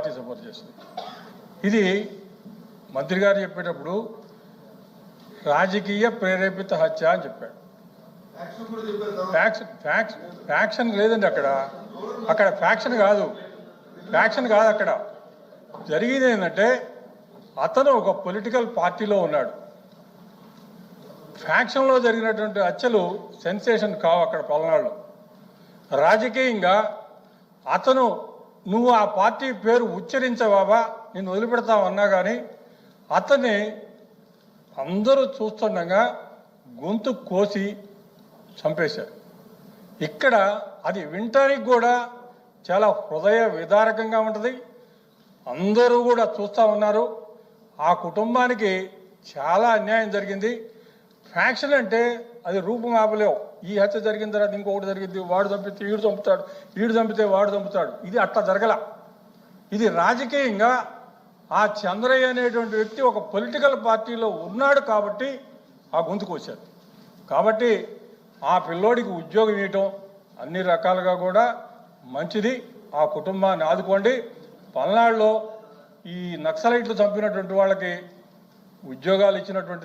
Party support చేస్తుంది. ఇది మంత్రి గారు చెప్పేటప్పుడు రాజకీయ ప్రేరేపిత హత్య అని చెప్పాడు. ఫ్యాక్షన్ ఫ్యాక్షన్ ఫ్యాక్షన్ లేదండి అక్కడ. అక్కడ ఫ్యాక్షన్ కాదు. ఫ్యాక్షన్ కాదు అక్కడ. జరిగింది ఏంటంటే అతను ఒక పొలిటికల్ పార్టీలో ఉన్నాడు. ఫ్యాక్షన్లో జరిగినటువంటి హత్యలు సెన్సేషన్ కావు అక్కడ పల్నాడులో. రాజకీయంగా అతను నువ్వు ఆ పార్టీ పేరు ఉచ్చరించవాబా నేను వదిలిపెడతామన్నా కానీ అతన్ని అందరూ చూస్తుండగా గొంతు కోసి చంపేశారు. ఇక్కడ అది వినటానికి కూడా చాలా హృదయ విదారకంగా ఉంటుంది. అందరూ కూడా చూస్తూ ఉన్నారు. ఆ కుటుంబానికి చాలా అన్యాయం జరిగింది. ఫ్యాక్షన్ అంటే అది రూపం ఆపలేవు. ఈ హత్య జరిగిన తర్వాత ఇంకొకటి జరిగింది వాడు చంపితే ఈడు చంపుతాడు ఈడు చంపితే వాడు చంపుతాడు. ఇది అట్లా జరగల. ఇది రాజకీయంగా ఆ చంద్రయ్య అనేటువంటి వ్యక్తి ఒక పొలిటికల్ పార్టీలో ఉన్నాడు కాబట్టి ఆ గొంతుకు వచ్చారు కాబట్టి ఆ పిల్లోడికి ఉద్యోగం ఇవ్వటం అన్ని రకాలుగా కూడా మంచిది. ఆ కుటుంబాన్ని ఆదుకోండి. పల్నాడులో ఈ నక్సలైట్లు చంపినటువంటి వాళ్ళకి ఉద్యోగాలు ఇచ్చినటువంటి